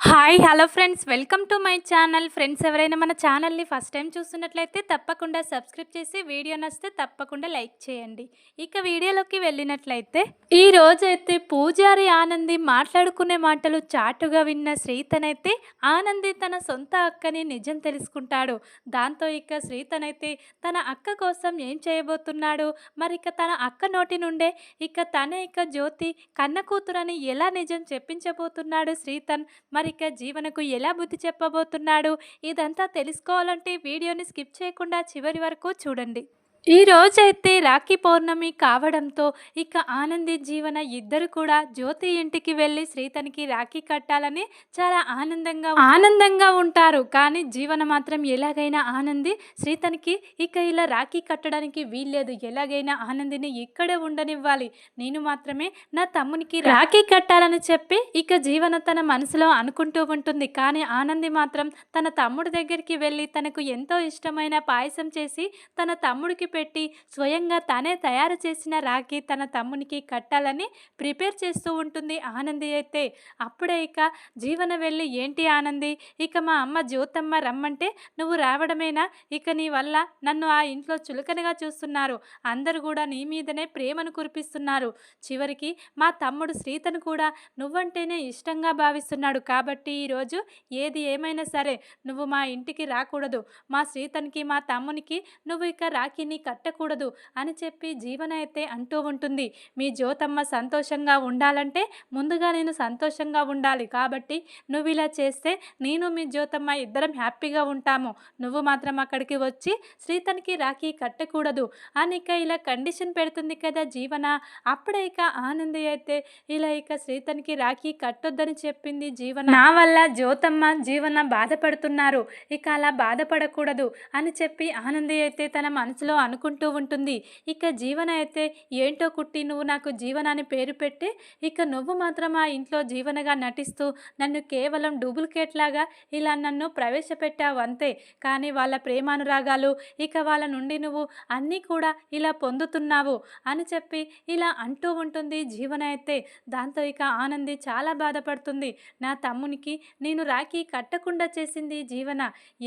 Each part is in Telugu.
Hi hello friends. Welcome to my channel. Friends ఎవరైనా మన ఛానల్ని ఫస్ట్ టైం చూస్తున్నట్లయితే తప్పకుండా సబ్స్క్రైబ్ చేసి వీడియో నచ్చితే తప్పకుండా లైక్ చేయండి. ఇక వీడియోలోకి వెళ్ళినట్లయితే ఈ రోజైతే పూజారి ఆనంది మాట్లాడుకునే మాటలు చాటుగా విన్న శ్రీతనైతే ఆనంది తన సొంత అక్కని నిజం తెలుసుకుంటాడు. దాంతో ఇక శ్రీతనైతే తన అక్క కోసం ఏం చేయబోతున్నాడు? మరి ఇక తన అక్క నోటి నుండే ఇక తనే ఇక జ్యోతి కన్న కూతురని ఎలా నిజం చెప్పించబోతున్నాడు శ్రీతన్? మరి ఇక జీవనకు ఎలా బుద్ధి చెప్పబోతున్నాడు? ఇదంతా తెలుసుకోవాలంటే వీడియోని స్కిప్ చేయకుండా చివరి వరకు చూడండి. ఈ రోజైతే రాఖీ పౌర్ణమి కావడంతో ఇక ఆనంది జీవన ఇద్దరు కూడా జ్యోతి ఇంటికి వెళ్ళి శ్రీతనికి రాఖీ కట్టాలని చాలా ఆనందంగా ఆనందంగా ఉంటారు. కానీ జీవన మాత్రం ఎలాగైనా ఆనంది శ్రీతనికి ఇక ఇలా రాఖీ కట్టడానికి వీల్లేదు. ఎలాగైనా ఆనందిని ఇక్కడే ఉండనివ్వాలి. నేను మాత్రమే నా తమ్మునికి రాఖీ కట్టాలని చెప్పి ఇక జీవన తన మనసులో అనుకుంటూ ఉంటుంది. కానీ ఆనంది మాత్రం తన తమ్ముడి దగ్గరికి వెళ్ళి తనకు ఎంతో ఇష్టమైన పాయసం చేసి తన తమ్ముడికి పెట్టి స్వయంగా తానే తయారు చేసిన రాఖీ తన తమ్మునికి కట్టాలని ప్రిపేర్ చేస్తూ ఉంటుంది ఆనంది అయితే. అప్పుడే ఇక జీవన వెళ్ళి ఏంటి ఆనంది? ఇక మా అమ్మ జ్యోతమ్మ రమ్మంటే నువ్వు రావడమేనా? ఇక నీ వల్ల నన్ను ఆ ఇంట్లో చులకనగా చూస్తున్నారు. అందరూ కూడా నీ మీదనే ప్రేమను కురిపిస్తున్నారు. చివరికి మా తమ్ముడు శ్రీతను కూడా నువ్వంటేనే ఇష్టంగా భావిస్తున్నాడు. కాబట్టి ఈరోజు ఏది ఏమైనా సరే నువ్వు మా ఇంటికి రాకూడదు. మా శ్రీతనికి మా తమ్మునికి నువ్వు ఇక రాఖీని కట్టకూడదు అని చెప్పి జీవన అయితే అంటూ ఉంటుంది. మీ జ్యోతమ్మ సంతోషంగా ఉండాలంటే ముందుగా నేను సంతోషంగా ఉండాలి. కాబట్టి నువ్వు ఇలా చేస్తే నేను మీ జ్యోతమ్మ ఇద్దరం హ్యాపీగా ఉంటాము. నువ్వు మాత్రం అక్కడికి వచ్చి శ్రీతనికి రాఖీ కట్టకూడదు అని ఇక ఇలా కండిషన్ పెడుతుంది కదా జీవన. అప్పుడే ఇక ఆనంది అయితే ఇలా ఇక శ్రీతనికి రాఖీ కట్టొద్దని చెప్పింది జీవన. నా వల్ల జ్యోతమ్మ జీవన బాధపడుతున్నారు. ఇక అలా బాధపడకూడదు అని చెప్పి ఆనంది అయితే తన మనసులో అనుకుంటూ ఉంటుంది. ఇక జీవన అయితే ఏంటో కుట్టి నువ్వు నాకు జీవన అని పేరు పెట్టి ఇక నువ్వు మాత్రం ఆ ఇంట్లో జీవనగా నటిస్తూ నన్ను కేవలం డూప్లికేట్ లాగా ఇలా నన్ను ప్రవేశపెట్టావు అంతే. కానీ వాళ్ళ ప్రేమానురాగాలు ఇక వాళ్ళ నుండి నువ్వు అన్నీ కూడా ఇలా పొందుతున్నావు అని చెప్పి ఇలా అంటూ ఉంటుంది జీవన అయితే. దాంతో ఇక ఆనంది చాలా బాధపడుతుంది. నా తమ్మునికి నేను రాఖీ కట్టకుండా చేసింది జీవన.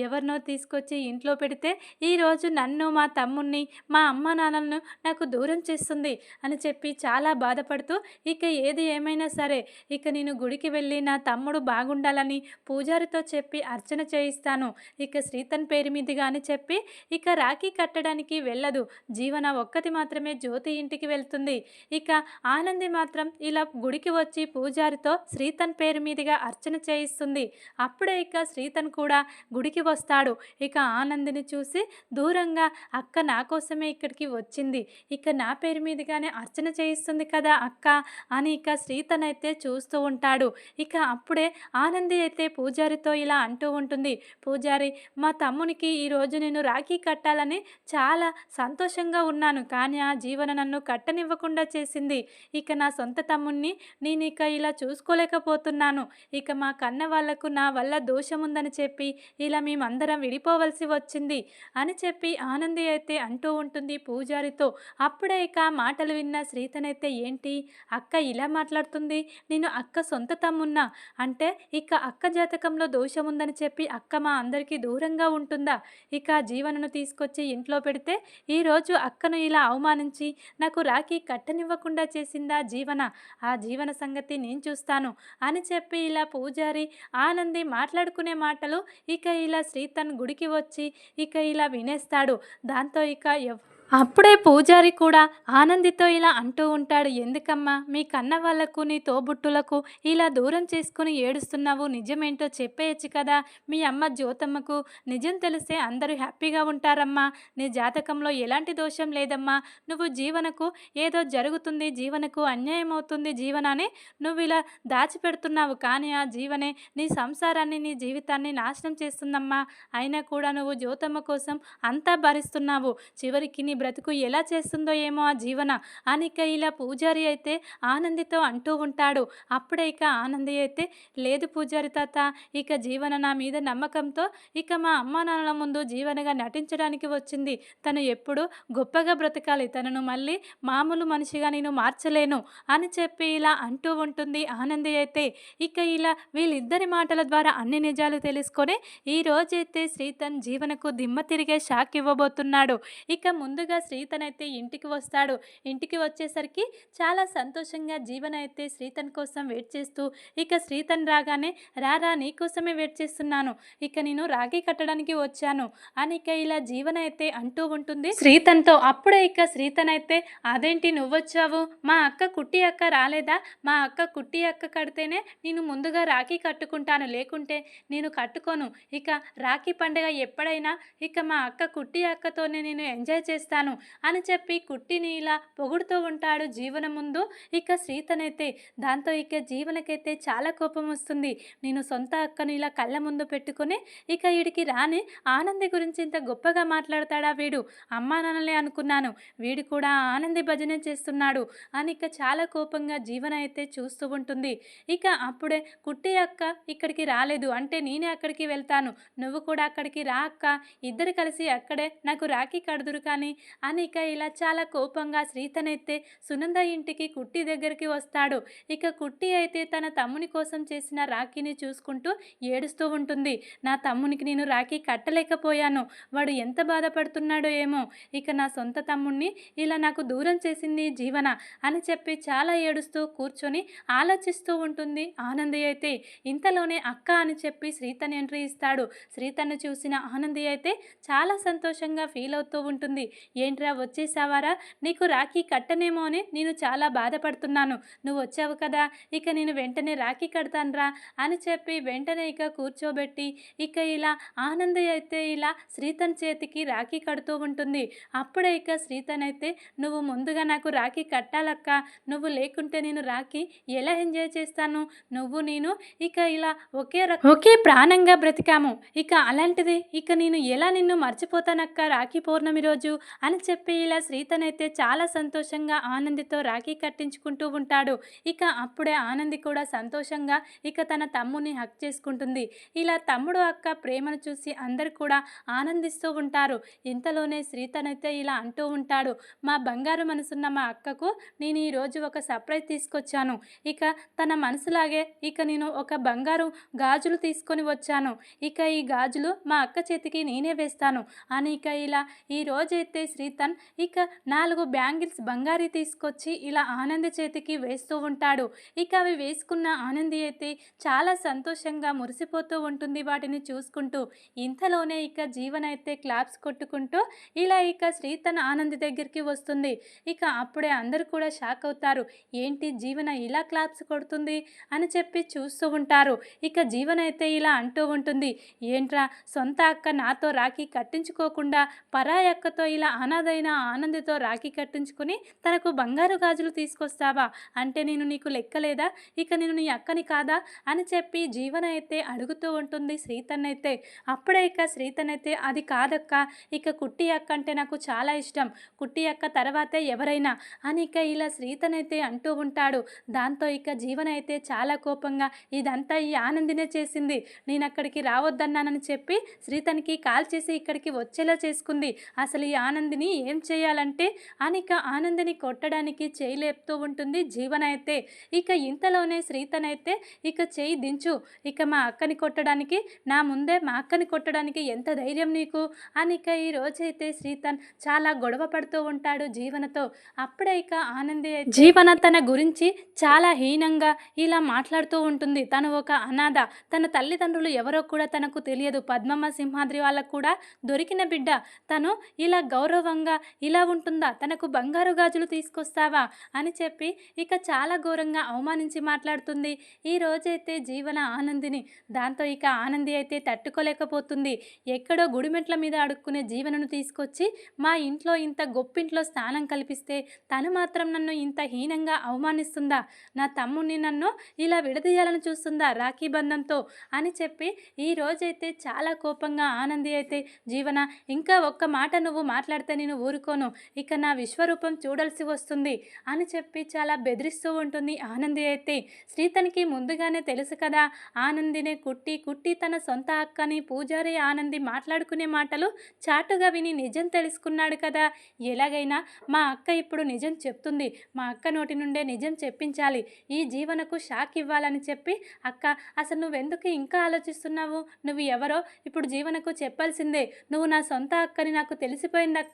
ఎవరినో తీసుకొచ్చి ఇంట్లో పెడితే ఈరోజు నన్ను మా తమ్ముణ్ణి మా అమ్మ నాన్నలను నాకు దూరం చేస్తుంది అని చెప్పి చాలా బాధపడుతూ ఇక ఏది ఏమైనా సరే ఇక నేను గుడికి వెళ్ళి నా తమ్ముడు బాగుండాలని పూజారితో చెప్పి అర్చన చేయిస్తాను. ఇక శ్రీతన్ పేరు మీదుగా అని చెప్పి ఇక రాఖీ కట్టడానికి వెళ్ళదు. జీవన ఒక్కటి మాత్రమే జ్యోతి ఇంటికి వెళ్తుంది. ఇక ఆనంది మాత్రం ఇలా గుడికి వచ్చి పూజారితో శ్రీతన్ పేరు మీదుగా అర్చన చేయిస్తుంది. అప్పుడే ఇక శ్రీతన్ కూడా గుడికి వస్తాడు. ఇక ఆనందిని చూసి దూరంగా అక్క నా కోసమే ఇక్కడికి వచ్చింది. ఇక నా పేరు మీదుగానే అర్చన చేయిస్తుంది కదా అక్క అని ఇక శ్రీతన్ అయితే చూస్తూ ఉంటాడు. ఇక అప్పుడే ఆనంది అయితే పూజారితో ఇలా అంటూ ఉంటుంది. పూజారి మా తమ్మునికి ఈరోజు నేను రాఖీ కట్టాలని చాలా సంతోషంగా ఉన్నాను కానీ ఆ జీవన నన్ను కట్టనివ్వకుండా చేసింది. ఇక నా సొంత తమ్ముణ్ణి నేను ఇక ఇలా చూసుకోలేకపోతున్నాను. ఇక మా కన్న వాళ్ళకు నా వల్ల దోషం ఉందని చెప్పి ఇలా మేమందరం విడిపోవలసి వచ్చింది అని చెప్పి ఆనంది అయితే అంటూ ఉంటుంది పూజారితో. అప్పుడే ఇక మాటలు విన్న శ్రీతనైతే ఏంటి? అక్క ఇలా మాట్లాడుతుంది నేను అక్క సొంత తమ్మున్నా. అంటే ఇక అక్క జాతకంలో దోషం ఉందని చెప్పి అక్క మా అందరికీ దూరంగా ఉంటుందా? ఇక జీవనను తీసుకొచ్చి ఇంట్లో పెడితే ఈరోజు అక్కను ఇలా అవమానించి నాకు రాఖీ కట్టనివ్వకుండా చేసిందా జీవన? ఆ జీవన సంగతి నేను చూస్తాను అని చెప్పి ఇలా పూజారి ఆనంది మాట్లాడుకునే మాటలు ఇక ఇలా శ్రీతన్ గుడికి వచ్చి ఇక ఇలా వినేస్తాడు. దాంతో ఇక яка є в అప్పుడే పూజారి కూడా ఆనందితో ఇలా అంటూ ఉంటాడు ఎందుకమ్మా? మీ కన్న వాళ్ళకు నీ తోబుట్టులకు ఇలా దూరం చేసుకుని ఏడుస్తున్నావు? నిజమేంటో చెప్పేయచ్చు కదా? మీ అమ్మ జ్యోతమ్మకు నిజం తెలిస్తే అందరూ హ్యాపీగా ఉంటారమ్మా. నీ జాతకంలో ఎలాంటి దోషం లేదమ్మా. నువ్వు జీవనకు ఏదో జరుగుతుంది జీవనకు అన్యాయం అవుతుంది జీవనాన్ని నువ్వు ఇలా దాచిపెడుతున్నావు. కానీ ఆ జీవనే నీ సంసారాన్ని నీ జీవితాన్ని నాశనం చేస్తుందమ్మా. అయినా కూడా నువ్వు జ్యోతమ్మ కోసం అంతా భరిస్తున్నావు. చివరికి నీ బ్రతుకు ఎలా చేస్తుందో ఏమో ఆ జీవన. అని ఇక ఇలా పూజారి అయితే ఆనందితో అంటూ ఉంటాడు. అప్పుడే ఇక ఆనంది అయితే లేదు పూజారి తాత ఇక జీవన నా మీద నమ్మకంతో ఇక మా అమ్మ నాన్నల ముందు జీవనగా నటించడానికి వచ్చింది. తను ఎప్పుడు గొప్పగా బ్రతకాలి. తనను మళ్ళీ మామూలు మనిషిగా నేను మార్చలేను అని చెప్పి ఇలా అంటూ ఉంటుంది ఆనంది అయితే. ఇక ఇలా వీళ్ళిద్దరి మాటల ద్వారా అన్ని నిజాలు తెలుసుకొని ఈ రోజైతే శ్రీతన్ జీవనకు దిమ్మ తిరిగే షాక్ ఇవ్వబోతున్నాడు. ఇక ముందుగా శ్రీతన్ అయితే ఇంటికి వస్తాడు. ఇంటికి వచ్చేసరికి చాలా సంతోషంగా జీవన అయితే శ్రీతన్ కోసం వెయిట్ చేస్తూ ఇక శ్రీతన్ రాగానే రారా నీకోసమే వెయిట్ చేస్తున్నాను. ఇక నేను రాఖీ కట్టడానికి వచ్చాను. అని ఇక ఇలా జీవన అయితే అంటూ ఉంటుంది. శ్రీతన్తో అప్పుడే ఇక శ్రీతన్ అయితే అదేంటి నువ్వొచ్చావు మా అక్క కుట్టి అక్క రాలేదా? మా అక్క కుట్టి అక్క కడితేనే నేను ముందుగా రాఖీ కట్టుకుంటాను. లేకుంటే నేను కట్టుకోను. ఇక రాఖీ పండుగ ఎప్పుడైనా ఇక మా అక్క కుట్టి అక్కతోనే నేను ఎంజాయ్ చేస్తాను. అని చెప్పి కుట్టిని ఇలా పొగుడుతూ ఉంటాడు జీవన ముందు. ఇక శ్రీతనైతే దాంతో ఇక జీవనకైతే చాలా కోపం వస్తుంది. నేను సొంత అక్కను ఇలా కళ్ళ ముందు పెట్టుకుని ఇక వీడికి రాని ఆనంది గురించి ఇంత గొప్పగా మాట్లాడతాడా వీడు? అమ్మా నాన్నలే అనుకున్నాను. వీడు కూడా ఆనంది భజన చేస్తున్నాడు అని ఇక చాలా కోపంగా జీవన అయితే చూస్తూ ఉంటుంది. ఇక అప్పుడే కుట్టి అక్క ఇక్కడికి రాలేదు. అంటే నేనే అక్కడికి వెళ్తాను. నువ్వు కూడా అక్కడికి రా అక్క. ఇద్దరు కలిసి అక్కడే నాకు రాఖీ కడుదురు కానీ అని ఇక ఇలా చాలా కోపంగా శ్రీతనైతే సునంద ఇంటికి కుట్టి దగ్గరికి వస్తాడు. ఇక కుట్టి అయితే తన తమ్ముని కోసం చేసిన రాఖీని చూసుకుంటూ ఏడుస్తూ ఉంటుంది. నా తమ్మునికి నేను రాఖీ కట్టలేకపోయాను. వాడు ఎంత బాధపడుతున్నాడో ఏమో. ఇక నా సొంత తమ్ముణ్ణి ఇలా నాకు దూరం చేసింది జీవన అని చెప్పి చాలా ఏడుస్తూ కూర్చొని ఆలోచిస్తూ ఉంటుంది ఆనంది అయితే. ఇంతలోనే అక్క అని చెప్పి శ్రీతన్ ఎంట్రీ ఇస్తాడు. శ్రీతన్ను చూసిన ఆనంది అయితే చాలా సంతోషంగా ఫీల్ అవుతూ ఉంటుంది. ఏంట్రా వచ్చేసావారా? నీకు రాఖీ కట్టనేమో అని నేను చాలా బాధపడుతున్నాను. నువ్వు వచ్చావు కదా? ఇక నేను వెంటనే రాఖీ కడతానురా అని చెప్పి వెంటనే ఇక కూర్చోబెట్టి ఇక ఇలా ఆనంది అయితే ఇలా శ్రీతన్ చేతికి రాఖీ కడుతూ ఉంటుంది. అప్పుడే ఇక శ్రీతన్ అయితే నువ్వు ముందుగా నాకు రాఖీ కట్టాలక్క. నువ్వు లేకుంటే నేను రాఖీ ఎలా ఎంజాయ్ చేస్తాను? నువ్వు నేను ఇక ఇలా ఒకే ఒకే ప్రాణంగా బ్రతికాము. ఇక అలాంటిది. ఇక నేను ఎలా నిన్ను మర్చిపోతానక్క రాఖీ పౌర్ణమి రోజు? అని చెప్పి ఇలా శ్రీతనైతే చాలా సంతోషంగా ఆనందితో రాఖీ కట్టించుకుంటూ ఉంటాడు. ఇక అప్పుడే ఆనంది కూడా సంతోషంగా ఇక తన తమ్ముని హక్ చేసుకుంటుంది. ఇలా తమ్ముడు అక్క ప్రేమను చూసి అందరు కూడా ఆనందిస్తూ ఉంటారు. ఇంతలోనే శ్రీతన్ అయితే ఇలా అంటూ ఉంటాడు మా బంగారు మనసున్న మా అక్కకు నేను ఈరోజు ఒక సర్ప్రైజ్ తీసుకొచ్చాను. ఇక తన మనసులాగే ఇక నేను ఒక బంగారు గాజులు తీసుకొని వచ్చాను. ఇక ఈ గాజులు మా అక్క చేతికి నేనే వేస్తాను అని ఇక ఇలా ఈ రోజైతే శ్రీతన్ ఇక నాలుగు బ్యాంగిల్స్ బంగారి తీసుకొచ్చి ఇలా ఆనంది చేతికి వేస్తూ ఉంటాడు. ఇక అవి వేసుకున్న ఆనంది అయితే చాలా సంతోషంగా మురిసిపోతూ ఉంటుంది వాటిని చూసుకుంటూ. ఇంతలోనే ఇక జీవన అయితే క్లాప్స్ కొట్టుకుంటూ ఇలా ఇక శ్రీతన్ ఆనంది దగ్గరికి వస్తుంది. ఇక అప్పుడే అందరూ కూడా షాక్ అవుతారు. ఏంటి జీవన ఇలా క్లాప్స్ కొడుతుంది అని చెప్పి చూస్తూ ఉంటారు. ఇక జీవన అయితే ఇలా అంటూ ఉంటుంది. ఏంట్రా సొంత అక్క నాతో రాఖీ కట్టించుకోకుండా పరాయి అక్కతో ఇలా అనాథైన ఆనందితో రాఖీ కట్టించుకుని తనకు బంగారు గాజులు తీసుకొస్తావా? అంటే నేను నీకు లెక్కలేదా ఇక నేను నీ అక్కని కాదా? అని చెప్పి జీవన అయితే అడుగుతూ ఉంటుంది శ్రీతన్నైతే. అయితే అప్పుడే ఇక శ్రీతన్ అయితే అది కాదక్క ఇక కుట్టి అక్క అంటే నాకు చాలా ఇష్టం. కుట్టి అక్క తర్వాతే ఎవరైనా అని ఇక ఇలా శ్రీతనైతే అయితే అంటూ ఉంటాడు. దాంతో ఇక జీవన అయితే చాలా కోపంగా ఇదంతా ఈ ఆనందినే చేసింది. నేను అక్కడికి రావద్దన్నానని చెప్పి శ్రీతనికి కాల్ చేసి ఇక్కడికి వచ్చేలా చేసుకుంది. అసలు ఈ ఆనందిని ఏం చేయాలంటే అనిక ఆనందిని కొట్టడానికి చేయి లేపుతూ ఉంటుంది. జీవన అయితే ఇక ఇంతలోనే శ్రీతన్ అయితే ఇక చేయి దించు. ఇక మా అక్కని కొట్టడానికి నా ముందే మా అక్కని కొట్టడానికి ఎంత ధైర్యం నీకు? అని ఇక ఈ రోజైతే శ్రీతన్ చాలా గొడవ పడుతూ ఉంటాడు జీవనతో. అప్పుడే ఇక ఆనంది జీవన తన గురించి చాలా హీనంగా ఇలా మాట్లాడుతూ ఉంటుంది. తను ఒక అనాథ. తన తల్లిదండ్రులు ఎవరో కూడా తనకు తెలియదు. పద్మమ్మ సింహాద్రి వాళ్ళకు కూడా దొరికిన బిడ్డ. తను ఇలా వైభవంగా ఇలా ఉంటుందా? తనకు బంగారు గాజులు తీసుకొస్తావా? అని చెప్పి ఇక చాలా ఘోరంగా అవమానించి మాట్లాడుతుంది. ఈ రోజైతే జీవన ఆనందిని దాంతో ఇక ఆనంది అయితే తట్టుకోలేకపోతుంది. ఎక్కడో గుడిమెట్ల మీద అడుక్కునే జీవనను తీసుకొచ్చి మా ఇంట్లో ఇంత గొప్పింట్లో స్థానం కల్పిస్తే తను మాత్రం నన్ను ఇంత హీనంగా అవమానిస్తుందా? నా తమ్ముడిని నన్ను ఇలా విడదీయాలని చూస్తుందా రాఖీ బంధంతో? అని చెప్పి ఈ రోజైతే చాలా కోపంగా ఆనంది అయితే జీవన ఇంకా ఒక్క మాట నువ్వు మాట్లాడితే మాట్లాడితే నేను ఊరుకోను. ఇక నా విశ్వరూపం చూడాల్సి వస్తుంది అని చెప్పి చాలా బెదిరిస్తూ ఉంటుంది ఆనంది అయితే. శ్రీతనికి ముందుగానే తెలుసు కదా ఆనందినే కుట్టి కుట్టి తన సొంత అక్కని పూజారి ఆనంది మాట్లాడుకునే మాటలు చాటుగా విని నిజం తెలుసుకున్నాడు కదా. ఎలాగైనా మా అక్క ఇప్పుడు నిజం చెప్తుంది. మా అక్క నోటి నుండే నిజం చెప్పించాలి. ఈ జీవనకు షాక్ ఇవ్వాలని చెప్పి అక్క అసలు నువ్వెందుకు ఇంకా ఆలోచిస్తున్నావు? నువ్వు ఎవరో? ఇప్పుడు జీవనకు చెప్పాల్సిందే. నువ్వు నా సొంత అక్కని నాకు తెలిసిపోయిందక్క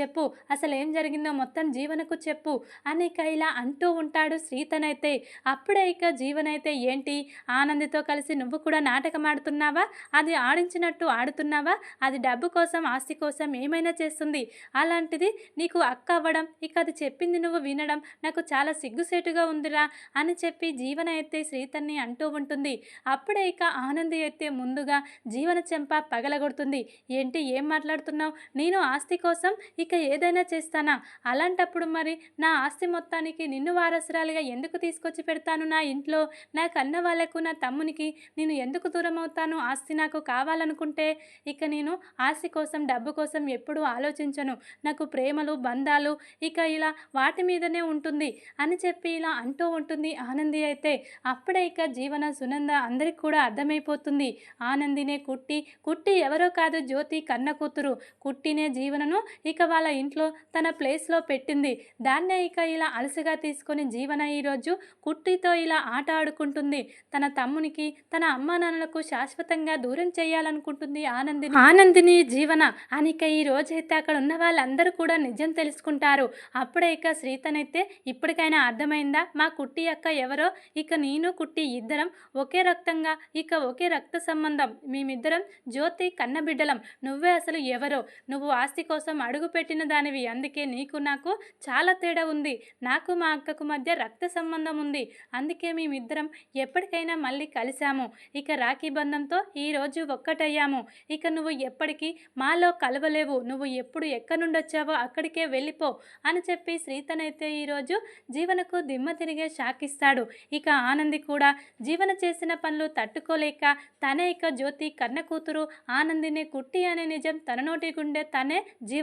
చెప్పు. అసలేం జరిగిందో మొత్తం జీవనకు చెప్పు. అని ఇక ఇలా అంటూ ఉంటాడు శ్రీతనైతే. అప్పుడే ఇక జీవనైతే ఏంటి? ఆనందితో కలిసి నువ్వు కూడా నాటకం ఆడుతున్నావా అది ఆడించినట్టు ఆడుతున్నావా? అది డబ్బు కోసం ఆస్తి కోసం ఏమైనా చేస్తుంది? అలాంటిది నీకు అక్క అవ్వడం ఇక అది చెప్పింది నువ్వు వినడం నాకు చాలా సిగ్గుసేటుగా ఉందిరా అని చెప్పి జీవన అయితే శ్రీతన్ని అంటూ ఉంటుంది. అప్పుడే ఇక ఆనంది అయితే ముందుగా జీవన చెంప పగలగొడుతుంది. ఏంటి? ఏం మాట్లాడుతున్నావు? నేను ఆస్తి కోసం కోసం ఇక ఏదైనా చేస్తానా? అలాంటప్పుడు మరి నా ఆస్తి మొత్తానికి నిన్ను వారసురాలిగా ఎందుకు తీసుకొచ్చి పెడతాను నా ఇంట్లో? నా కన్న వాళ్ళకు నా తమ్మునికి నేను ఎందుకు దూరం అవుతాను ఆస్తి నాకు కావాలనుకుంటే ఇక నేను ఆస్తి కోసం డబ్బు కోసం ఎప్పుడూ ఆలోచించను. నాకు ప్రేమలు బంధాలు ఇక ఇలా వాటి మీదనే ఉంటుంది అని చెప్పి ఇలా అంటూ ఉంటుంది ఆనంది అయితే. అప్పుడే ఇక జీవన సునంద అందరికి కూడా అర్థమైపోతుంది. ఆనందినే కుట్టి కుట్టి ఎవరో కాదు జ్యోతి కన్న కూతురు. కుట్టినే జీవనను ఇక వాళ్ళ ఇంట్లో తన ప్లేస్లో పెట్టింది. దాన్నే ఇక ఇలా అలసిగా తీసుకొని జీవన ఈరోజు కుట్టితో ఇలా ఆట ఆడుకుంటుంది. తన తమ్మునికి తన అమ్మ నాన్నలకు శాశ్వతంగా దూరం చేయాలనుకుంటుంది ఆనందిని. ఆనందిని జీవన అనిక ఈ రోజైతే అక్కడ ఉన్న వాళ్ళందరూ కూడా నిజం తెలుసుకుంటారు. అప్పుడే ఇక శ్రీతనైతే ఇప్పటికైనా అర్థమైందా? మా కుట్టి అక్క ఎవరో? ఇక నేను కుట్టి ఇద్దరం ఒకే రక్తంగా ఇక ఒకే రక్త సంబంధం. మేమిద్దరం జ్యోతి కన్నబిడ్డలం. నువ్వే అసలు ఎవరో? నువ్వు ఆస్తి కోసం మనం అడుగుపెట్టిన దానివి. అందుకే నీకు నాకు చాలా తేడా ఉంది. నాకు మా అక్కకు మధ్య రక్త సంబంధం ఉంది. అందుకే మేమిద్దరం ఎప్పటికైనా మళ్ళీ కలిశాము. ఇక రాఖీ బంధంతో ఈరోజు ఒక్కటయ్యాము. ఇక నువ్వు ఎప్పటికీ మాలో కలవలేవు. నువ్వు ఎప్పుడు ఎక్కడి నుండి వచ్చావో అక్కడికే వెళ్ళిపో అని చెప్పి శ్రీతనైతే ఈరోజు జీవనకు దిమ్మ తిరిగే షాక్ ఇస్తాడు. ఇక ఆనంది కూడా జీవన చేసిన పనులు తట్టుకోలేక తనే ఇక జ్యోతి కన్న కూతురు ఆనందిని కుట్టి అనే నిజం తన నోటి గుండె తనే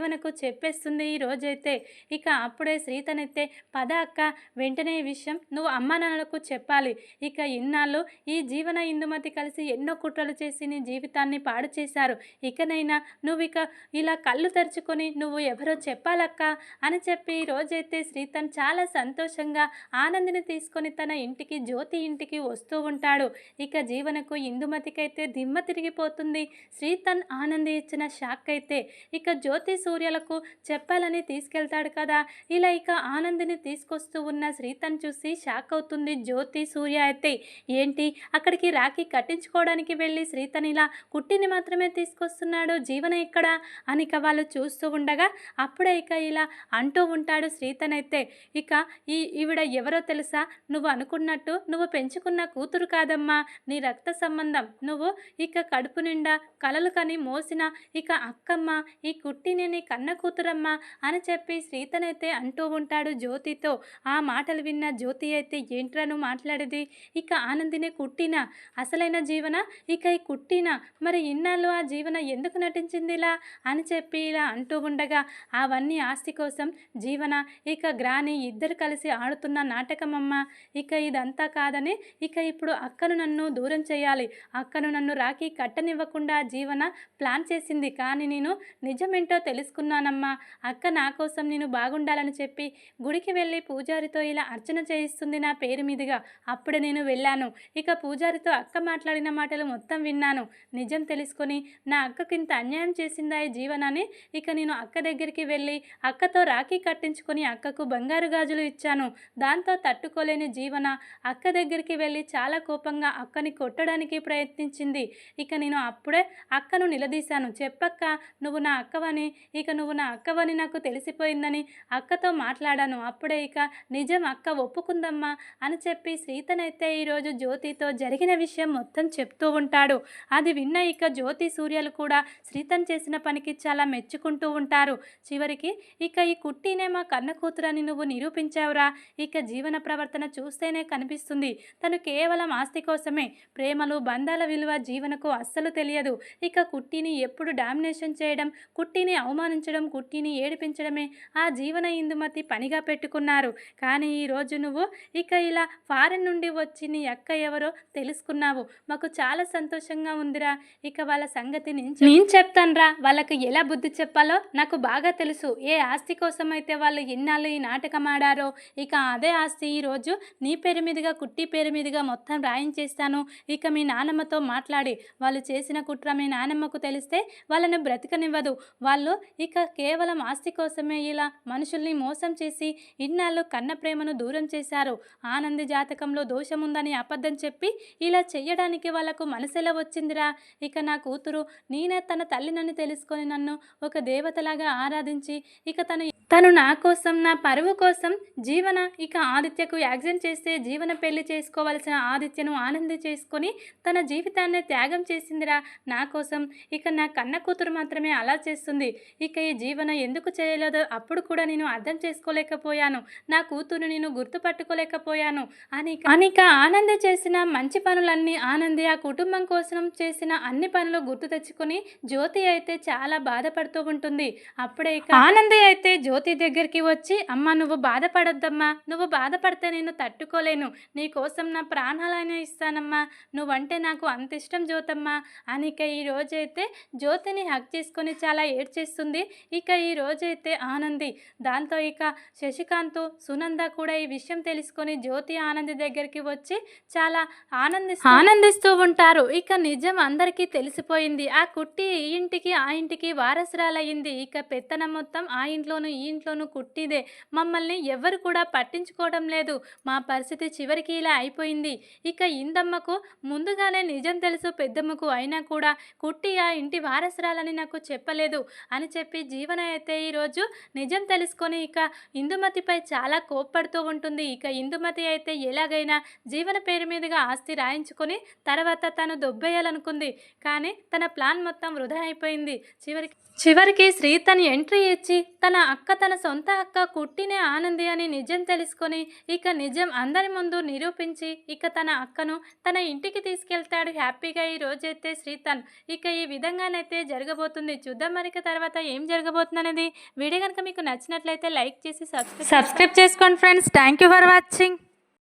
జీవనకు చెప్పేస్తుంది ఈ రోజైతే. ఇక అప్పుడే శ్రీతనైతే పద అక్క వెంటనే ఈ విషయం నువ్వు అమ్మా నాన్నలకు చెప్పాలి. ఇక ఇన్నాళ్ళు ఈ జీవన ఇందుమతి కలిసి ఎన్నో కుట్రలు చేసి నీ జీవితాన్ని పాడు చేశారు. ఇకనైనా నువ్వు ఇక ఇలా కళ్ళు తెరుచుకొని నువ్వు ఎవరో చెప్పాలక్క? అని చెప్పి ఈ రోజైతే శ్రీతన్ చాలా సంతోషంగా ఆనందిని తీసుకొని తన ఇంటికి జ్యోతి ఇంటికి వస్తూ ఉంటాడు. ఇక జీవనకు ఇందుమతికైతే దిమ్మ తిరిగిపోతుంది. శ్రీతన్ ఆనంది ఇచ్చిన షాక్ అయితే ఇక జ్యోతి సూర్యలకు చెప్పాలని తీసుకెళ్తాడు కదా. ఇలా ఇక ఆనందిని తీసుకొస్తూ ఉన్న శ్రీతను చూసి షాక్ అవుతుంది జ్యోతి సూర్య అయితే. ఏంటి? అక్కడికి రాఖీ కట్టించుకోవడానికి వెళ్ళి శ్రీతని ఇలా కుట్టిని మాత్రమే తీసుకొస్తున్నాడు? జీవన ఇక్కడ అని ఇక వాళ్ళు చూస్తూ ఉండగా అప్పుడే ఇక ఇలా అంటూ ఉంటాడు శ్రీతనైతే. ఇక ఈ ఈవిడ ఎవరో తెలుసా? నువ్వు అనుకున్నట్టు నువ్వు పెంచుకున్న కూతురు కాదమ్మా. నీ రక్త సంబంధం. నువ్వు ఇక కడుపు నిండా కలలు కని మోసిన ఇక అక్కమ్మ ఈ కుట్టిని నీ కన్న కూతురమ్మ అని చెప్పి శ్రీతనైతే అంటూ ఉంటాడు జ్యోతితో. ఆ మాటలు విన్న జ్యోతి అయితే ఏంట్రాను మాట్లాడేది? ఇక ఆనందినే కుట్టినా? అసలైన జీవన? ఇక ఈ కుట్టినా? మరి ఇన్నాళ్ళు ఆ జీవన ఎందుకు నటించింది ఇలా? అని చెప్పి ఇలా అంటూ ఉండగా అవన్నీ ఆస్తి కోసం జీవన ఇక గ్రాని ఇద్దరు కలిసి ఆడుతున్న నాటకమమ్మ. ఇక ఇదంతా కాదని ఇక ఇప్పుడు అక్కను నన్ను దూరం చేయాలి. అక్కను నన్ను రాకి కట్టనివ్వకుండా జీవన ప్లాన్ చేసింది. కానీ నేను నిజమేంటో తెలుసుకున్నానమ్మా అక్క నా కోసం నేను బాగుండాలని చెప్పి గుడికి వెళ్ళి పూజారితో ఇలా అర్చన చేయిస్తుంది నా పేరు మీదుగా. అప్పుడే నేను వెళ్ళాను. ఇక పూజారితో అక్క మాట్లాడిన మాటలు మొత్తం విన్నాను. నిజం తెలుసుకొని నా అక్కకి ఇంత అన్యాయం చేసిందా ఈ జీవనాన్ని? ఇక నేను అక్క దగ్గరికి వెళ్ళి అక్కతో రాఖీ కట్టించుకొని అక్కకు బంగారు గాజులు ఇచ్చాను. దాంతో తట్టుకోలేని జీవన అక్క దగ్గరికి వెళ్ళి చాలా కోపంగా అక్కని కొట్టడానికి ప్రయత్నించింది. ఇక నేను అప్పుడే అక్కను నిలదీశాను. చెప్పక్క నువ్వు నా అక్కవని ఇక నువ్వు నా అక్కవని నాకు తెలిసిపోయిందని అక్కతో మాట్లాడాను. అప్పుడే ఇక నిజం అక్క ఒప్పుకుందమ్మా అని చెప్పి సీతనైతే ఈరోజు జ్యోతితో జరిగిన విషయం మొత్తం చెప్తూ ఉంటాడు. అది విన్న ఇక జ్యోతి సూర్యలు కూడా శ్రీతన్ చేసిన పనికి చాలా మెచ్చుకుంటూ ఉంటారు. చివరికి ఇక ఈ కుట్టినే మా కన్న కూతురని నువ్వు నిరూపించావురా. ఇక జీవన ప్రవర్తన చూస్తేనే కనిపిస్తుంది. తను కేవలం ఆస్తి కోసమే. ప్రేమలు బంధాల విలువ జీవనకు అస్సలు తెలియదు. ఇక కుట్టిని ఎప్పుడు డామినేషన్ చేయడం కుట్టిని అవమానించడం కుట్టిని ఏడిపించడమే ఆ జీవన ఇందుమతి పనిగా పెట్టుకున్నారు. కానీ ఈరోజు నువ్వు ఇక ఇలా ఫారెన్ నుండి వచ్చి నీ అక్క ఎవరో తెలుసుకున్నావు. మాకు చాలా సంతోషంగా ఉందిరా. ఇక వాళ్ళ సంగతి నేను చెప్- నేను చెప్తానురా. వాళ్ళకి ఎలా బుద్ధి చెప్పాలో నాకు బాగా తెలుసు. ఏ ఆస్తి కోసం అయితే వాళ్ళు ఎన్నాళ్ళు ఈ నాటకం ఆడారో ఇక అదే ఆస్తి ఈరోజు నీ పేరు మీదుగా కుట్టి పేరు మీదుగా మొత్తం రాయించేస్తాను. ఇక మీ నానమ్మతో మాట్లాడి. వాళ్ళు చేసిన కుట్ర మీ నానమ్మకు తెలిస్తే వాళ్ళని బ్రతకనివ్వదు. వాళ్ళు ఇక కేవలం ఆస్తి కోసమే ఇలా మనుషుల్ని మోసం చేసి ఇన్నాళ్ళు కన్న ప్రేమను దూరం చేశారు. ఆనంది జాతకంలో దోషముందని అబద్ధం చెప్పి ఇలా చెయ్యడానికి వాళ్ళకు మనసెలా వచ్చిందిరా? ఇక నా కూతురు నేనే తన తల్లినని తెలుసుకొని నన్ను ఒక దేవతలాగా ఆరాధించి ఇక తను తను నా కోసం నా పరువు కోసం జీవన ఇక ఆదిత్యకు యాక్సిడెంట్ చేస్తే జీవన పెళ్ళి చేసుకోవాల్సిన ఆదిత్యను ఆనంది చేసుకొని తన జీవితాన్ని త్యాగం చేసిందిరా. నా కోసం ఇక నా కన్న కూతురు మాత్రమే అలా చేస్తుంది. ఇక ఈ జీవన ఎందుకు చేయలేదో అప్పుడు కూడా నేను అర్థం చేసుకోలేకపోయాను. నా కూతురు నేను గుర్తుపట్టుకోలేకపోయాను. అనిక అనిక ఆనంది చేసిన మంచి పనులన్నీ ఆనంది ఆ కుటుంబం కోసం చేసిన అన్ని పనులు గుర్తు తెచ్చుకొని జ్యోతి అయితే చాలా బాధపడుతూ ఉంటుంది. అప్పుడే ఇక ఆనంది అయితే జ్యోతి దగ్గరికి వచ్చి అమ్మ నువ్వు బాధపడొద్దమ్మా. నువ్వు బాధపడితే నేను తట్టుకోలేను. నీ కోసం నా ప్రాణాలైనా ఇస్తానమ్మా. నువ్వంటే నాకు అంత ఇష్టం జ్యోతమ్మా. అనిక ఈ రోజైతే జ్యోతిని హక్ చేసుకొని చాలా ఏడ్చేస్తుంది. ఇక ఈ రోజైతే ఆనంది. దాంతో ఇక శశికాంత్ సునంద కూడా ఈ విషయం తెలుసుకొని జ్యోతి ఆనంది దగ్గరికి వచ్చి చాలా ఆనందిస్తూ ఆనందిస్తూ ఉంటారు. ఇక నిజం అందరికీ తెలిసిపోయింది. ఆ కుట్టి ఈ ఇంటికి ఆ ఇంటికి వారసురాలయ్యింది. ఇక పెత్తనం మొత్తం ఆ ఇంట్లోనూ ఈ ఇంట్లోనూ కుట్టిదే. మమ్మల్ని ఎవరు కూడా పట్టించుకోవడం లేదు. మా పరిస్థితి చివరికి ఇలా అయిపోయింది. ఇక ఇందమ్మకు ముందుగానే నిజం తెలుసు. పెద్దమ్మకు అయినా కూడా కుట్టి ఆ ఇంటి వారసురాలని నాకు చెప్పలేదు. అని చెప్పి చెప్పి జీవన అయితే ఈరోజు నిజం తెలుసుకొని ఇక ఇందుమతిపై చాలా కోప్పడుతూ ఉంటుంది. ఇక ఇందుమతి అయితే ఎలాగైనా జీవన పేరు మీదుగా ఆస్తి రాయించుకొని తర్వాత తను దొబ్బేయాలనుకుంది. కానీ తన ప్లాన్ మొత్తం వృధా అయిపోయింది. చివరికి చివరికి శ్రీ తన ఎంట్రీ ఇచ్చి తన అక్క తన సొంత అక్క కుట్టినే ఆనంది అని నిజం తెలుసుకొని ఇక నిజం అందరి ముందు నిరూపించి ఇక తన అక్కను తన ఇంటికి తీసుకెళ్తాడు హ్యాపీగా ఈ రోజైతే శ్రీతన్. ఇక ఈ విధంగానైతే జరగబోతుంది. చూద్దాం మరిక తర్వాత ఏం జరగబోతుందనేది వీడియో కనుక మీకు నచ్చినట్లయితే లైక్ చేసి సబ్స్క్రైబ్ సబ్స్క్రైబ్ చేసుకోండి friends. Thank you for watching